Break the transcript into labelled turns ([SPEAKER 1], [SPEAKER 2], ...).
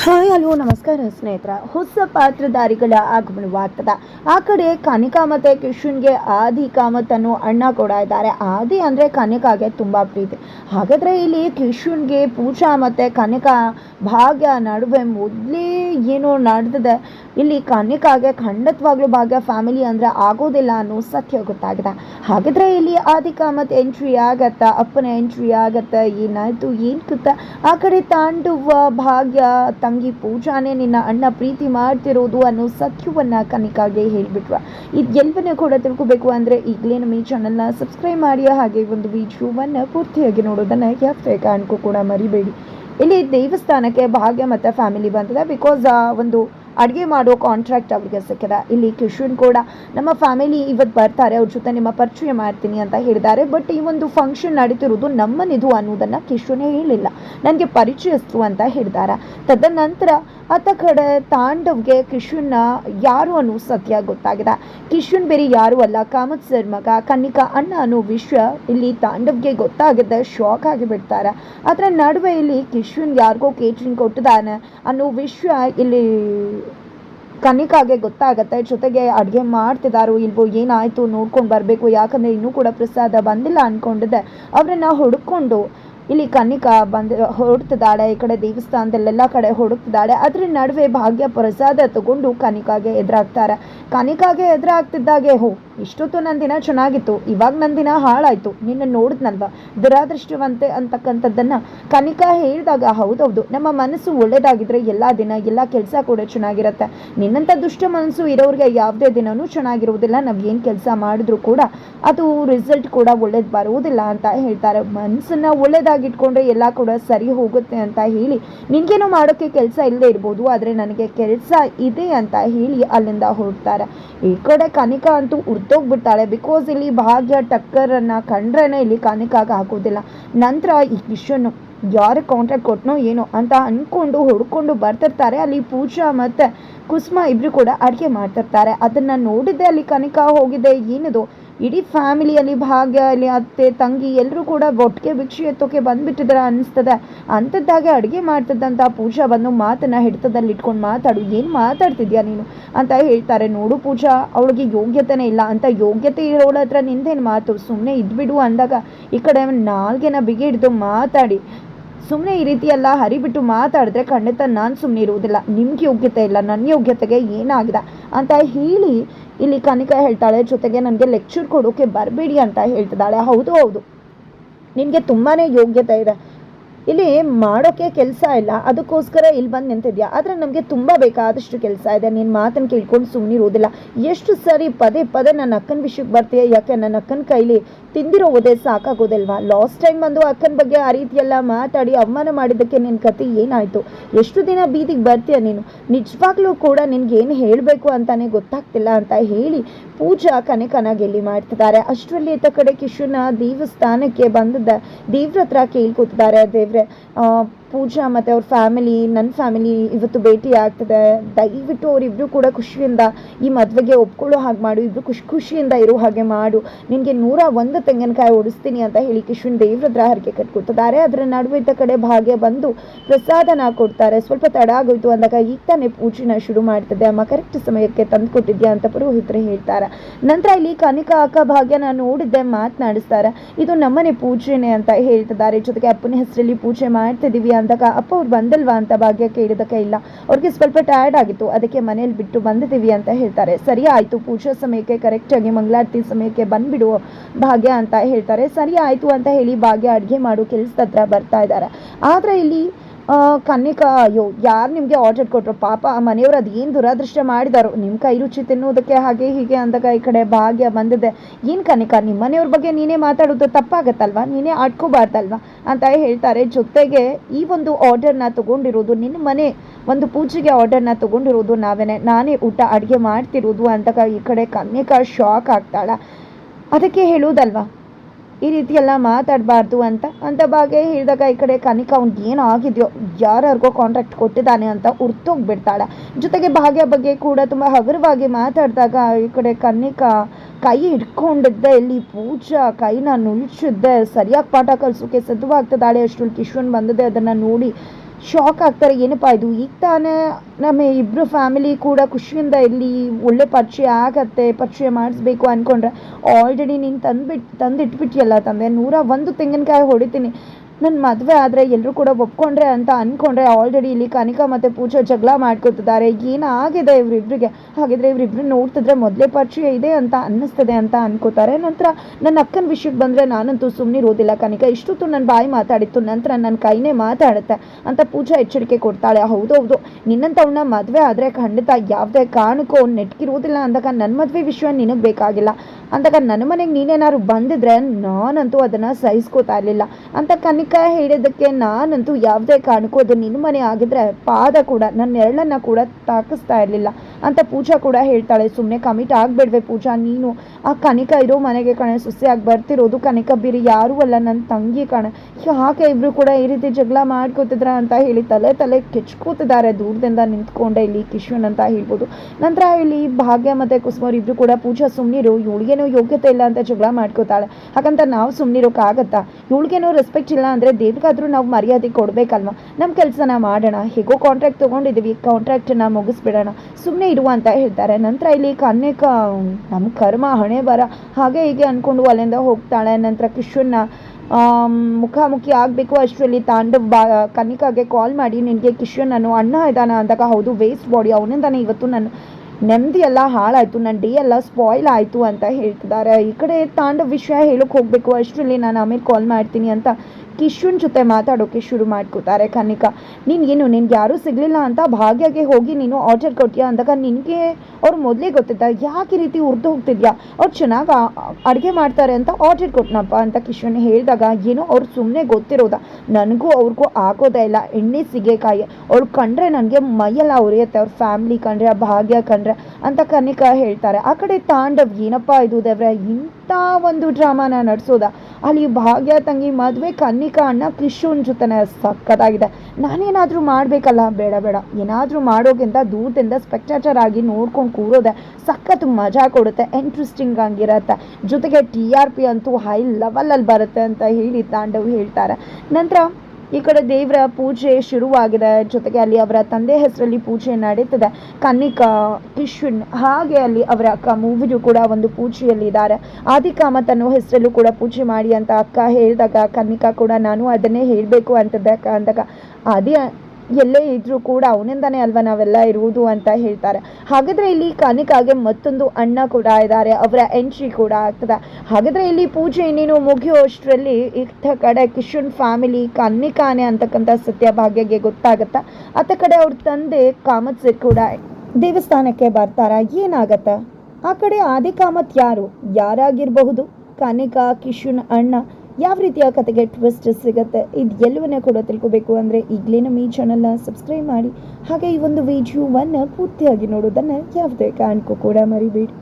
[SPEAKER 1] Hi hello, ನಮಸ್ಕಾರ ಸ್ನೇಹಿತರ. ಹೊಸ ಪಾತ್ರಧಾರಿಗಳ ಆಗಮನವಾಗ್ತದ ಆ ಕಡೆ ಕನಿಕಾ ಮತ್ತೆ ಕಿಶನ್ಗೆ ಆದಿ ಕಾಮತನ್ನು ಅಣ್ಣ ಕೂಡ ಇದ್ದಾರೆ. ಆದಿ ಅಂದ್ರೆ ಕನಿಕಾಗೆ ತುಂಬಾ ಪ್ರೀತಿ. ಹಾಗಾದ್ರೆ ಇಲ್ಲಿ ಕಿಶನ್ಗೆ ಪೂಜಾ ಮತ್ತೆ ಕನಿಕಾ ಭಾಗ್ಯ ನಡುವೆ ಮೊದಲೇ ಏನೋ ನಡೆದಿದೆ. ಇಲ್ಲಿ ಕನಿಕಾಗೆ ಖಂಡಿತವಾಗ್ಲೂ ಭಾಗ್ಯ ಫ್ಯಾಮಿಲಿ ಅಂದ್ರೆ ಆಗೋದಿಲ್ಲ ಅನ್ನೋ ಸತ್ಯ ಗೊತ್ತಾಗಿದೆ. ಹಾಗಾದರೆ ಇಲ್ಲಿ ಆದಿ ಕಾಮತ್ ಎಂಟ್ರಿ ಆಗತ್ತಾ, ಅಪ್ಪನ ಎಂಟ್ರಿ ಆಗತ್ತ, ಏನಾಯಿತು, ಏನು ಗೊತ್ತ? ಆ ಕಡೆ ತಾಂಡುವ ಭಾಗ್ಯ ತಂಗಿ ಪೂಜಾನೇ ನಿನ್ನ ಅಣ್ಣ ಪ್ರೀತಿ ಮಾಡ್ತಿರೋದು ಅನ್ನೋ ಸತ್ಯವನ್ನು ಕನಿಕಾಗೆ ಹೇಳ್ಬಿಟ್ವ ಇದೆಲ್ಲವನ್ನ ಕೂಡ ತಿಳ್ಕೊಬೇಕು ಅಂದ್ರೆ ಈಗಲೇ ನಮ್ಮ ಈ ಚಾನಲ್ನ ಸಬ್ಸ್ಕ್ರೈಬ್ ಮಾಡಿ, ಹಾಗೆ ಒಂದು ವಿಡಿಯೋವನ್ನು ಪೂರ್ತಿಯಾಗಿ ನೋಡೋದನ್ನ ಯಾಕೆ ಕಾಣ್ಕೋ ಕೂಡ ಮರಿಬೇಡಿ. ಇಲ್ಲಿ ದೇವಸ್ಥಾನಕ್ಕೆ ಭಾಗ್ಯ ಮತ್ತು ಫ್ಯಾಮಿಲಿ ಬಂದಿದೆ ಬಿಕಾಸ್ ಒಂದು ಅಡುಗೆ ಮಾಡೋ ಕಾಂಟ್ರಾಕ್ಟ್ ಅವರಿಗೆ ಸಿಕ್ಕಿದೆ. ಇಲ್ಲಿ ಕಿಶುನ್ ಕೂಡ ನಮ್ಮ ಫ್ಯಾಮಿಲಿ ಇವತ್ತು ಬರ್ತಾರೆ. ಅವ್ರ ಜೊತೆ ನಿಮ್ಮ ಪರಿಚಯ ಮಾಡ್ತೀನಿ ಅಂತ ಹೇಳಿದ್ದಾರೆ. ಬಟ್ ಈ ಒಂದು ಫಂಕ್ಷನ್ ನಡೀತಿರೋದು ನಮ್ಮನಿದು ಅನ್ನೋದನ್ನು ಕಿಶುನೇ ಹೇಳಿಲ್ಲ. ನನಗೆ ಪರಿಚಯಸ್ತು ಅಂತ ಹೇಳಿದ್ದಾರೆ. ತದನಂತರ ಆತ ಕಡೆ ತಾಂಡವ್ಗೆ ಕಿಶನ್ನ ಯಾರು ಅನ್ನೋ ಸತ್ಯ ಗೊತ್ತಾಗಿದೆ. ಕಿಶುನ್ ಬೇರೆ ಯಾರು ಅಲ್ಲ. ಕಾಮತ್ ಸರ್ ಮಗ, ಕನ್ನಿಕಾ ಅಣ್ಣ ಅನ್ನೋ ವಿಷಯ ಇಲ್ಲಿ ತಾಂಡವ್ಗೆ ಗೊತ್ತಾಗಿದೆ ಶಾಕ್ ಆಗಿಬಿಡ್ತಾರೆ. ಅದರ ನಡುವೆ ಇಲ್ಲಿ ಕಿಶುನ್ ಯಾರಿಗೋ ಕೇಟ್ರಿಂಗ್ ಕೊಟ್ಟಿದ್ದಾನೆ ಅನ್ನೋ ವಿಷಯ ಇಲ್ಲಿ ಕನಿಕಾಗೆ ಗೊತ್ತಾಗತ್ತೆ. ಜೊತೆಗೆ ಅಡುಗೆ ಮಾಡ್ತಿದ್ದಾರೋ ಇಲ್ವೋ ಏನಾಯ್ತು ನೋಡ್ಕೊಂಡು ಬರಬೇಕು. ಯಾಕಂದ್ರೆ ಇನ್ನೂ ಕೂಡ ಪ್ರಸಾದ ಬಂದಿಲ್ಲ ಅನ್ಕೊಂಡಿದ್ದೆ. ಅವರನ್ನು ಹುಡುಕೊಂಡು ಇಲ್ಲಿ ಕನಿಕಾ ಬಂದ ಹೊರಡ್ತಿದ್ದಾಳೆ. ಈ ಕಡೆ ದೇವಸ್ಥಾನದಲ್ಲೆಲ್ಲ ಕಡೆ ಹುಡುಕ್ತಿದ್ದಾಳೆ. ಅದ್ರ ನಡುವೆ ಭಾಗ್ಯ ಪ್ರಸಾದ ತಗೊಂಡು ಕನಿಕಾಗೆ ಎದುರಾಗ್ತಾರೆ. ಕನಿಕಾಗೆ ಎದುರಾಗ್ತಿದ್ದಾಗೆ ಹೋ, ಇಷ್ಟೊತ್ತು ನನ್ನ ದಿನ ಚೆನ್ನಾಗಿತ್ತು, ಇವಾಗ ನನ್ನ ದಿನ ಹಾಳಾಯಿತು, ನಿನ್ನ ನೋಡಿದ್ನಲ್ವ? ದುರಾದೃಷ್ಟವಂತೆ ಅಂತಕ್ಕಂಥದ್ದನ್ನು ಕನಿಕಾ ಹೇಳಿದಾಗ, ಹೌದೌದು, ನಮ್ಮ ಮನಸ್ಸು ಒಳ್ಳೇದಾಗಿದ್ರೆ ಎಲ್ಲ ದಿನ ಎಲ್ಲ ಕೆಲಸ ಕೂಡ ಚೆನ್ನಾಗಿರುತ್ತೆ. ನಿನ್ನಂಥ ದುಷ್ಟ ಮನಸ್ಸು ಇರೋರಿಗೆ ಯಾವುದೇ ದಿನವೂ ಚೆನ್ನಾಗಿರುವುದಿಲ್ಲ, ನಾವು ಏನು ಕೆಲಸ ಮಾಡಿದ್ರೂ ಕೂಡ ಅದು ರಿಸಲ್ಟ್ ಕೂಡ ಒಳ್ಳೇದು ಬರುವುದಿಲ್ಲ ಅಂತ ಹೇಳ್ತಾರೆ. ಮನಸ್ಸನ್ನು ಒಳ್ಳೇದಾಗಿಟ್ಕೊಂಡ್ರೆ ಎಲ್ಲ ಕೂಡ ಸರಿ ಹೋಗುತ್ತೆ ಅಂತ ಹೇಳಿ, ನಿನಗೇನೋ ಮಾಡೋಕ್ಕೆ ಕೆಲಸ ಇಲ್ಲದೆ ಇರ್ಬೋದು, ಆದರೆ ನನಗೆ ಕೆಲಸ ಇದೆ ಅಂತ ಹೇಳಿ ಅಲ್ಲಿಂದ ಹೊರಡ್ತಾರೆ. ಈ ಕಡೆ ಕನಿಕಾ ಅಂತೂ ಉರ್ತೋಗ್ಬಿಡ್ತಾಳೆ ಬಿಕಾಸ್ ಇಲ್ಲಿ ಭಾಗ್ಯ ಟಕ್ಕರನ್ನ ಕಂಡ್ರೇನೆ ಇಲ್ಲಿ ಕನಿಕಾಗ ಹಾಕೋದಿಲ್ಲ. ನಂತರ ಈ ಕಿಶನ್ ಯಾರು ಕಾಂಟ್ರಾಕ್ಟ್ ಕೊಟ್ನೋ ಏನೋ ಅಂತ ಅನ್ಕೊಂಡು ಹುಡ್ಕೊಂಡು ಬರ್ತಿರ್ತಾರೆ. ಅಲ್ಲಿ ಪೂಜಾ ಮತ್ತೆ ಕುಸುಮ ಇಬ್ರು ಕೂಡ ಅಡುಗೆ ಮಾಡ್ತಿರ್ತಾರೆ. ಅದನ್ನ ನೋಡಿದ್ದೆ ಅಲ್ಲಿ ಕನಿಕಾ ಹೋಗಿದೆ. ಏನಿದು? ಇಡೀ ಫ್ಯಾಮಿಲಿಯಲ್ಲಿ ಭಾಗ್ಯ ಅಲ್ಲಿ ಅತ್ತೆ, ತಂಗಿ ಎಲ್ಲರೂ ಕೂಡ ಒಟ್ಟಿಗೆ ಭಿಕ್ಷೆ ಎತ್ತೋಕೆ ಬಂದ್ಬಿಟ್ಟಿದಾರೆ ಅನಿಸ್ತದೆ ಅಂಥದ್ದಾಗೆ ಅಡುಗೆ ಮಾಡ್ತಿದ್ದಂಥ ಪೂಜಾ ಬಂದು ಮಾತನ್ನು ಹಿಡಿತದಲ್ಲಿ ಇಟ್ಕೊಂಡು ಮಾತಾಡು, ಏನು ಮಾತಾಡ್ತಿದ್ಯಾ ನೀನು? ಅಂತ ಹೇಳ್ತಾರೆ. ನೋಡು ಪೂಜಾ, ಅವಳಿಗೆ ಯೋಗ್ಯತೆನೇ ಇಲ್ಲ. ಅಂತ ಯೋಗ್ಯತೆ ಇರೋಳ ಹತ್ರ ನಿಂದೇನು ಮಾತು? ಸುಮ್ಮನೆ ಇದ್ಬಿಡು ಅಂದಾಗ, ಈ ಕಡೆ ನಾಲ್ಗೆನ ಬಿಗಿ ಹಿಡಿದು ಮಾತಾಡಿ. ಸುಮ್ಮನೆ ಈ ರೀತಿ ಎಲ್ಲ ಹರಿಬಿಟ್ಟು ಮಾತಾಡಿದ್ರೆ ಖಂಡಿತ ನಾನು ಸುಮ್ಮನೆ ಇರುವುದಿಲ್ಲ. ನಿಮ್ಗೆ ಯೋಗ್ಯತೆ ಇಲ್ಲ ನನ್ನ ಯೋಗ್ಯತೆಗೆ ಏನಾಗಿದೆ ಅಂತ ಹೇಳಿ ಇಲ್ಲಿ ಕನಿಕ ಹೇಳ್ತಾಳೆ, ಜೊತೆಗೆ ನನಗೆ ಲೆಕ್ಚರ್ ಕೊಡೋಕೆ ಬರಬೇಡಿ ಅಂತ ಹೇಳ್ತಿದ್ದಾಳೆ. ಹೌದು ಹೌದು. ನಿನಗೆ ತುಂಬಾ ಯೋಗ್ಯತೆ ಇದೆ. ಇಲ್ಲಿ ಮಾಡೋಕ್ಕೆ ಕೆಲಸ ಇಲ್ಲ. ಅದಕ್ಕೋಸ್ಕರ ಇಲ್ಲಿ ಬಂದು ನಿಂತಿದ್ಯಾ? ಆದರೆ ನಮಗೆ ತುಂಬ ಬೇಕಾದಷ್ಟು ಕೆಲಸ ಇದೆ. ನಿನ್ನ ಮಾತನ್ನು ಕೇಳ್ಕೊಂಡು ಸುಮ್ಮನಿರೋದಿಲ್ಲ ಎಷ್ಟು ಸರಿ ಪದೇ ಪದೇ ನನ್ನ ಅಕ್ಕನ ವಿಷಯಕ್ಕೆ ಬರ್ತೀಯ? ಯಾಕೆ ನನ್ನ ಅಕ್ಕನ ಕೈಲಿ ತಿಂದಿರೋ ಓದೇ ಸಾಕಾಗೋದಿಲ್ವಾ? ಲಾಸ್ಟ್ ಟೈಮ್ ಬಂದು ಅಕ್ಕನ ಬಗ್ಗೆ ಆ ರೀತಿಯೆಲ್ಲ ಮಾತಾಡಿ ಅವಮಾನ ಮಾಡಿದ್ದಕ್ಕೆ ನಿನ್ನ ಕತೆ ಏನಾಯಿತು? ಎಷ್ಟು ದಿನ ಬೀದಿಗೆ ಬರ್ತೀಯ ನೀನು? ನಿಜವಾಗ್ಲೂ ಕೂಡ ನಿನ್ಗೆ ಏನು ಹೇಳಬೇಕು ಅಂತಾನೆ ಗೊತ್ತಾಗ್ತಿಲ್ಲ ಅಂತ ಹೇಳಿ ಪೂಜಾ ಕನಕನ ಗೆಲ್ಲಿ ಮಾಡ್ತಿದ್ದಾರೆ. ಅಷ್ಟರಲ್ಲಿ ಈತ ಕಡೆ ಕಿಶುನ ದೇವಸ್ಥಾನಕ್ಕೆ ಬಂದಿದ್ದ ದೇವ್ರ ಹತ್ರ ಕೇಳ್ಕೊತಿದ್ದಾರೆ. ದೇವ್ರೆ ಆ, ಪೂಜಾ ಮತ್ತು ಅವ್ರ ಫ್ಯಾಮಿಲಿ ನನ್ನ ಫ್ಯಾಮಿಲಿ ಇವತ್ತು ಭೇಟಿ ಆಗ್ತದೆ. ದಯವಿಟ್ಟು ಅವರಿಬ್ರು ಕೂಡ ಖುಷಿಯಿಂದ ಈ ಮದುವೆಗೆ ಒಪ್ಕೊಳ್ಳೋ ಹಾಗೆ ಮಾಡು, ಇಬ್ರು ಖುಷಿ, ಖುಷಿಯಿಂದ ಇರೋ ಹಾಗೆ ಮಾಡು. ನಿನಗೆ ನೂರ ಒಂದು ತೆಂಗಿನಕಾಯಿ ಓಡಿಸ್ತೀನಿ ಅಂತ ಹೇಳಿ ಕಿಶನ್ ದೇವ್ರ ಹತ್ರ ಹರಕೆ ಕಟ್ಕೊತಿದ್ದಾರೆ ಅದರ ನಡುವೆ ಇದ್ದ ಕಡೆ ಭಾಗ್ಯ ಬಂದು ಪ್ರಸಾದನ ಕೊಡ್ತಾರೆ. ಸ್ವಲ್ಪ ತಡ ಆಗೋಯ್ತು ಅಂದಾಗ ಈಗ ತಾನೇ ಪೂಜೆನ ಶುರು ಮಾಡ್ತದೆ ಅಮ್ಮ ಕರೆಕ್ಟ್ ಸಮಯಕ್ಕೆ ತಂದು ಕೊಟ್ಟಿದ್ಯಾ ಅಂತ ಪುರೋಹಿತರು ಹೇಳ್ತಾರೆ. ನಂತರ ಇಲ್ಲಿ ಕನಿಕಾ ಅಕ್ಕ ಭಾಗ್ಯನ ನೋಡಿದ್ದೆ, ಮಾತನಾಡಿಸ್ತಾರೆ. ಇದು ನಮ್ಮನೆ ಪೂಜೆನೆ ಅಂತ ಹೇಳ್ತಿದ್ದಾರೆ. ಜೊತೆಗೆ ಅಪ್ಪನ ಹೆಸರಲ್ಲಿ ಪೂಜೆ ಮಾಡ್ತಿದೀವಿ ಅಂದಾಗ, ಅಪ್ಪ, ಅವ್ರು ಬಂದಲ್ವಾ ಅಂತ ಭಾಗ್ಯ ಕೇಳಿದಕ್ಕೆ ಇಲ್ಲ. ಅವ್ರಿಗೆ ಸ್ವಲ್ಪ ಟಯರ್ಡ್ ಆಗಿತ್ತು. ಅದಕ್ಕೆ ಮನೇಲಿ ಬಿಟ್ಟು ಬಂದಿದ್ದೀವಿ ಅಂತ ಹೇಳ್ತಾರೆ. ಸರಿ ಆಯಿತು, ಪೂಜಾ ಸಮಯಕ್ಕೆ ಕರೆಕ್ಟಾಗಿ ಮಂಗಳಾರತಿ ಸಮಯಕ್ಕೆ ಬಂದ್ಬಿಡು ಭಾಗ್ಯ ಅಂತ ಹೇಳ್ತಾರೆ. ಸರಿ ಆಯಿತು ಅಂತ ಹೇಳಿ ಭಾಗ್ಯ ಅಡುಗೆ ಮಾಡು ಕೆಲಸದ ಹತ್ರ ಬರ್ತಾ ಇದ್ದಾರೆ. ಆದರೆ ಇಲ್ಲಿ ಕನ್ನಿಕಾ, ಅಯ್ಯೋ, ಯಾರು ನಿಮಗೆ ಆರ್ಡರ್ ಕೊಟ್ಟರು ಪಾಪ ಆ ಮನೆಯವರು ಅದೇನು ದುರಾದೃಷ್ಟ ಮಾಡಿದಾರೋ. ನಿಮ್ಮ ಕೈ ರುಚಿ ತಿನ್ನುವುದಕ್ಕೆ ಹಾಗೆ ಹೀಗೆ ಅಂದಾಗ ಈ ಕಡೆ ಭಾಗ್ಯ ಬಂದಿದೆ. ಏನು ಕನ್ನಿಕಾ ನಿಮ್ಮ ಮನೆಯವ್ರ ಬಗ್ಗೆ ನೀನೇ ಮಾತಾಡೋದು ತಪ್ಪಾಗತ್ತಲ್ವಾ? ನೀನೇ ಆಡ್ಕೋಬಾರ್ದಲ್ವಾ? ಅಂತ ಹೇಳ್ತಾರೆ. ಜೊತೆಗೆ ಈ ಒಂದು ಆರ್ಡರ್ನ ತಗೊಂಡಿರೋದು ನಿನ್ನ ಮನೆ. ಒಂದು ಪೂಜೆಗೆ ಆರ್ಡರ್ನ ತಗೊಂಡಿರೋದು ನಾವೇನೆ. ನಾನೇ ಊಟ ಅಡುಗೆ ಮಾಡ್ತಿರೋದು ಅಂದಾಗ ಈ ಕಡೆ ಕನ್ನಿಕಾ ಶಾಕ್ ಆಗ್ತಾಳ. ಅದಕ್ಕೆ ಹೇಳೋದಲ್ವಾ? ಈ ರೀತಿ ಎಲ್ಲ ಮಾತಾಡಬಾರ್ದು ಅಂತ ಅಂತ ಬಾಗೆ ಹೇಳಿದಾಗ ಈ ಕಡೆ ಕನಿಕ ಅವ್ನಿಗೆ ಏನು ಆಗಿದೆಯೋ ಯಾರ್ಯಾರಿಗೋ ಕಾಂಟ್ರಾಕ್ಟ್ ಕೊಟ್ಟಿದ್ದಾನೆ ಅಂತ ಉರ್ತೋಗ್ಬಿಡ್ತಾಳೆ ಜೊತೆಗೆ ಭಾಗ್ಯ ಬಗ್ಗೆ ಕೂಡ ತುಂಬ ಹಗುರವಾಗಿ ಮಾತಾಡಿದಾಗ ಈ ಕಡೆ ಕನ್ನಿಕಾ ಕೈ ಇಟ್ಕೊಂಡಿದ್ದೆ ಇಲ್ಲಿ ಪೂಜಾ ಕೈನ ನುಳ್ಚಿದ್ದೆ. ಸರಿಯಾಗಿ ಪಾಠ ಕಲಿಸೋಕೆ ಸಿದ್ಧವಾಗ್ತದಾಳೆ ಅಷ್ಟರಲ್ಲಿ ಕಿಶ್ವನ್ ಬಂದಿದೆ, ಅದನ್ನು ನೋಡಿ ಶಾಕ್ ಆಗ್ತಾರೆ. ಏನಪ್ಪ ಇದು? ಈಗ ತಾನೇ ನಮ್ಮ ಇಬ್ಬರು ಫ್ಯಾಮಿಲಿ ಕೂಡ ಖುಷಿಯಿಂದ ಇಲ್ಲಿ ಒಳ್ಳೆ ಪರಿಚಯ ಆಗತ್ತೆ, ಪರಿಚಯ ಮಾಡಿಸ್ಬೇಕು ಅಂದ್ಕೊಂಡ್ರೆ ಆಲ್ರೆಡಿ ನೀನು ತಂದುಬಿಟ್ಟು ತಂದಿಟ್ಬಿಟ್ಟಿಯಲ್ಲ ತಂದೆ. ನೂರ ಒಂದು ತೆಂಗಿನಕಾಯಿ ಹೊಡಿತೀನಿ. ನನ್ನ ಮದುವೆ ಆದರೆ ಎಲ್ಲರೂ ಕೂಡ ಒಪ್ಕೊಂಡ್ರೆ ಅಂತ ಅಂದ್ಕೊಂಡ್ರೆ ಆಲ್ರೆಡಿ ಇಲ್ಲಿ ಕನಿಕಾ ಮತ್ತು ಪೂಜಾ ಜಗಳ ಮಾಡ್ಕೊತಿದ್ದಾರೆ. ಏನಾಗಿದೆ ಇವರಿಬ್ರಿಗೆ? ಹಾಗಿದ್ರೆ ಇವರಿಬ್ರು ನೋಡ್ತಿದ್ರೆ ಮೊದಲೇ ಪರಿಚಯ ಇದೆ ಅಂತ ಅನ್ನಿಸ್ತದೆ ಅಂತ ಅನ್ಕೋತಾರೆ. ನಂತರ ನನ್ನ ಅಕ್ಕನ ವಿಷಯಕ್ಕೆ ಬಂದರೆ ನಾನಂತೂ ಸುಮ್ಮನಿರೋದಿಲ್ಲ ಕನಿಕಾ. ಇಷ್ಟೊತ್ತು ನನ್ನ ಬಾಯಿ ಮಾತಾಡಿತ್ತು, ನಂತರ ನನ್ನ ಕೈನೇ ಮಾತಾಡುತ್ತೆ ಅಂತ ಪೂಜಾ ಎಚ್ಚರಿಕೆ ಕೊಡ್ತಾಳೆ. ಹೌದು ಹೌದು. ನಿನ್ನಂಥವನ್ನ ಮದುವೆ ಆದರೆ ಖಂಡಿತ ಯಾವುದೇ ಕಾರಣಕ್ಕೂ ಅವ್ನು ನೆಟ್ಕಿರುವುದಿಲ್ಲ ಅಂದಾಗ ನನ್ನ ಮದುವೆ ವಿಷಯ ನಿನಗೆ ಬೇಕಾಗಿಲ್ಲ. ಅಂದಾಗ ನನ್ನ ಮನೆಗೆ ನೀನೇನಾದ್ರು ಬಂದಿದ್ರೆ ನಾನಂತೂ ಅದನ್ನು ಸಹಿಸ್ಕೋತಾ ಇರಲಿಲ್ಲ. ಅಂತ ಕನಿಕಾ ಹೇಳಿದ್ದಕ್ಕೆ ನಾನಂತೂ ಯಾವುದೇ ಕಾರಣಕ್ಕೂ ಅದು ನಿನ್ನ ಮನೆ ಆಗಿದ್ರೆ ಪಾದ ಕೂಡ, ನನ್ನ ನೆರಳನ್ನು ಕೂಡ ತಾಕಿಸ್ತಾ ಇರಲಿಲ್ಲ. ಅಂತ ಪೂಜಾ ಕೂಡ ಹೇಳ್ತಾಳೆ. ಸುಮ್ಮನೆ ಕಮಿಟ್ ಆಗಬೇಡ್ವೆ ಪೂಜಾ, ನೀನು. ಆ ಕನಿಕ ಇರೋ ಮನೆಗೆ ಕಣೆ ಸೊಸೆಯಾಗಿ ಬರ್ತಿರೋದು ಕನಿಕ ಬೇರೆ ಯಾರೂ ಅಲ್ಲ ನನ್ನ ತಂಗಿ ಕಣೆ. ಯಾಕೆ ಇಬ್ಬರು ಕೂಡ ಈ ರೀತಿ ಜಗಳ ಮಾಡ್ಕೋತಿದ್ರ ಅಂತ ಹೇಳಿ ತಲೆ ತಲೆ ಕೆಚ್ಕೋತಿದ್ದಾರೆ. ದೂರದಿಂದ ನಿಂತ್ಕೊಂಡೆ ಇಲ್ಲಿ ಕಿಶನ್ ಅಂತ ಹೇಳ್ಬೋದು. ನಂತರ ಇಲ್ಲಿ ಭಾಗ್ಯ ಮತ್ತು ಕುಸುಮವ್ರು ಇಬ್ರು ಕೂಡ ಪೂಜಾ ಸುಮ್ಮನಿರು ಇವಳಿಗೇನೋ ಯೋಗ್ಯತೆ ಇಲ್ಲ ಅಂತ ಜಗಳ ಮಾಡ್ಕೋತಾಳೆ. ಹಾಗಂತ ನಾವು ಸುಮ್ಮನಿರೋಕ್ಕಾಗತ್ತಾ ಇವಳಿಗೇನೋ ರೆಸ್ಪೆಕ್ಟ್ ಇಲ್ಲ ಅಂದರೆ ದೇವ್ರಿಗಾದ್ರೂ ನಾವು ಮರ್ಯಾದೆ ಕೊಡಬೇಕಲ್ವ? ನಮ್ಮ ಕೆಲಸನ ಮಾಡೋಣ. ಹೇಗೋ ಕಾಂಟ್ರಾಕ್ಟ್ ತೊಗೊಂಡಿದ್ದೀವಿ ಕಾಂಟ್ರಾಕ್ಟನ್ನ ಮುಗಿಸ್ಬಿಡೋಣ. ಸುಮ್ಮನೆ ಇರುವ ಅಂತ ಹೇಳ್ತಾರೆ. ನಂತರ ಇಲ್ಲಿ ಕನ್ಯಕ ನಮ್ಮ ಕರ್ಮ ಹಣೆ ಬರ ಹಾಗೆ ಹೀಗೆ ಅಂದ್ಕೊಂಡು ಅಲ್ಲಿಂದ ಹೋಗ್ತಾಳೆ. ನಂತರ ಕಿಶನ್ನ ಮುಖಾಮುಖಿ ಆಗಬೇಕು ಅಷ್ಟರಲ್ಲಿ ತಾಂಡವ್ ಬಾ ಕನಿಕಾಗೆ ಕಾಲ್ ಮಾಡಿ, ನಿನಗೆ ಕಿಶನ್ ನಾನು ಅಣ್ಣ ಇದ್ದಾನ ಅಂದಾಗ ಹೌದು ವೇಸ್ಟ್ ಬಾಡಿ ಅವನಿಂದಾನೆ ಇವತ್ತು ನನ್ನ ನೆಮ್ಮದಿ ಎಲ್ಲ ಹಾಳಾಯಿತು, ನನ್ನ ಡೇ ಎಲ್ಲ ಸ್ಪಾಯ್ಲ್ ಆಯಿತು ಅಂತ ಹೇಳ್ತಿದ್ದಾರೆ. ಈ ಕಡೆ ತಾಂಡವ್ ವಿಷಯ ಹೇಳೋಕೆ ಹೋಗಬೇಕು. ಅಷ್ಟರಲ್ಲಿ ನಾನು ಆಮೇಲೆ ಕಾಲ್ ಮಾಡ್ತೀನಿ ಅಂತ ಕಿಶುನ್ ಜೊತೆ ಮಾತಾಡೋಕೆ ಶುರು ಮಾಡ್ಕೋತಾರೆ ಕನಿಕ. ನೀನು ಏನು, ನಿನ್ಗೆ ಯಾರೂ ಸಿಗಲಿಲ್ಲ ಅಂತ ಭಾಗ್ಯಗೆ ಹೋಗಿ ನೀನು ಆರ್ಡರ್ ಕೊಟ್ಟಿಯಾ ಅಂದಾಗ ನಿನಗೆ ಅವ್ರು ಮೊದಲೇ ಗೊತ್ತಿದ್ದ, ಯಾಕೆ ರೀತಿ ಉರ್ದು ಹೋಗ್ತಿದ್ಯಾ? ಅವ್ರು ಚೆನ್ನಾಗಿ ಅಡುಗೆ ಮಾಡ್ತಾರೆ ಅಂತ ಆರ್ಡರ್ ಕೊಟ್ಟನಪ್ಪ ಅಂತ ಕಿಶನ್ ಹೇಳಿದಾಗ, ಏನೋ ಅವ್ರು ಸುಮ್ಮನೆ ಗೊತ್ತಿರೋದ. ನನಗೂ ಅವ್ರಿಗೂ ಆಗೋದೇ ಇಲ್ಲ, ಎಣ್ಣೆ ಸಿಗೇಕಾಯಿ. ಅವ್ಳು ಕಂಡ್ರೆ ನನಗೆ ಮೈಯೆಲ್ಲ ಉರಿಯುತ್ತೆ, ಅವ್ರ ಫ್ಯಾಮ್ಲಿ ಕಂಡ್ರೆ, ಆ ಭಾಗ್ಯ ಕಂಡ್ರೆ ಅಂತ ಕನಿಕ ಹೇಳ್ತಾರೆ. ಆ ಕಡೆ ತಾಂಡವ್, ಏನಪ್ಪ ಇದು ದೇವ್ರೆ, ಇಂಥ ಒಂದು ಡ್ರಾಮಾನ ನಡೆಸೋದ. ಅಲ್ಲಿ ಭಾಗ್ಯ ತಂಗಿ ಮದುವೆ ಕನ್ನಿಕಾ ಅಣ್ಣ ಕಿಶೋನ್ ಜೊತೆನೆ ಸಕ್ಕತ್ತಾಗಿದೆ ನಾನೇನಾದರೂ ಮಾಡಬೇಕಲ್ಲ? ಬೇಡ ಬೇಡ. ಏನಾದರೂ ಮಾಡೋಕ್ಕಿಂತ ದೂರದಿಂದ ಸ್ಪೆಕ್ಟಾಚರ್ ಆಗಿ ನೋಡ್ಕೊಂಡು ಕೂರೋದೆ ಸಖತ್ ಮಜಾ ಕೊಡುತ್ತೆ ಇಂಟ್ರೆಸ್ಟಿಂಗ್ ಆಗಿರತ್ತೆ. ಜೊತೆಗೆ ಟಿ ಆರ್ ಪಿ ಅಂತೂ ಹೈ ಲೆವೆಲಲ್ಲಿ ಬರುತ್ತೆ ಅಂತ ಹೇಳಿ ತಾಂಡವ್ ಹೇಳ್ತಾರೆ. ನಂತರ ಈ ಕಡೆ ದೇವರ ಪೂಜೆ ಶುರುವಾಗಿದೆ. ಜೊತೆಗೆ ಅಲ್ಲಿ ಅವರ ತಂದೆ ಹೆಸರಲ್ಲಿ ಪೂಜೆ ನಡೀತದೆ ಕನ್ನಿಕಾ ಕಿಶುನ್ ಹಾಗೆ ಅಲ್ಲಿ ಅವರ ಅಕ್ಕ ಮೂವಿಯು ಕೂಡ ಒಂದು ಪೂಜೆಯಲ್ಲಿದ್ದಾರೆ ಆದಿಕಾಮತ್ ಅನ್ನೋ ಹೆಸರಲ್ಲೂ ಕೂಡ ಪೂಜೆ ಮಾಡಿ ಅಂತ ಅಕ್ಕ ಹೇಳಿದಾಗ, ಕನ್ನಿಕಾ ಕೂಡ ನಾನು ಅದನ್ನೇ ಹೇಳಬೇಕು ಅಂತದ ಅಂದಾಗ, ಆದಿ ಎಲ್ಲೇ ಇದ್ರೂ ಕೂಡ ಅವನಿಂದಾನೇ ಅಲ್ವಾ ನಾವೆಲ್ಲ ಇರುವುದು ಅಂತ ಹೇಳ್ತಾರೆ. ಹಾಗಾದ್ರೆ ಇಲ್ಲಿ ಕನಿಕಾಗೆ ಮತ್ತೊಂದು ಅಣ್ಣ ಕೂಡ ಇದ್ದಾರೆ, ಅವರ ಎಂಟ್ರಿ ಕೂಡ ಆಗ್ತದೆ. ಹಾಗಾದ್ರೆ ಇಲ್ಲಿ ಪೂಜೆ ಇನ್ನೇನು ಮುಗಿಯೋಷ್ಟರಲ್ಲಿ ಇತ್ತ ಕಡೆ ಕಿಶನ್ ಫ್ಯಾಮಿಲಿ ಕನ್ನಿಕಾನೆ ಅಂತಕ್ಕಂಥ ಸತ್ಯಭಾಗ್ಯಗೆ ಗೊತ್ತಾಗತ್ತ. ಅತ್ತ ಕಡೆ ಅವ್ರ ತಂದೆ ಕಾಮತ್ ಕೂಡ ದೇವಸ್ಥಾನಕ್ಕೆ ಬರ್ತಾರ, ಏನಾಗತ್ತ? ಆ ಕಡೆ ಆದಿ ಕಾಮತ್ ಯಾರು? ಯಾರಾಗಿರಬಹುದು? ಕನಿಕಾ, ಕಿಶುನ್, ಅಣ್ಣ ಯಾವ ರೀತಿಯ ಕತೆಗೆ ಟ್ವಿಸ್ಟ್ ಸಿಗುತ್ತೆ, ಇದು ಎಲ್ಲವನ್ನ ಕೂಡ ತಿಳ್ಕೊಬೇಕು ಅಂದರೆ ಈಗಲೇ ನಮ್ಮ ಈ ಚಾನಲ್ನ ಸಬ್ಸ್ಕ್ರೈಬ್ ಮಾಡಿ, ಹಾಗೆ ಈ ಒಂದು ವಿಡಿಯೋವನ್ನು ಪೂರ್ತಿಯಾಗಿ ನೋಡೋದನ್ನು ಯಾವುದೇ ಕಾರಣಕ್ಕೂ ಕೂಡ ಮರಿಬೇಡಿ.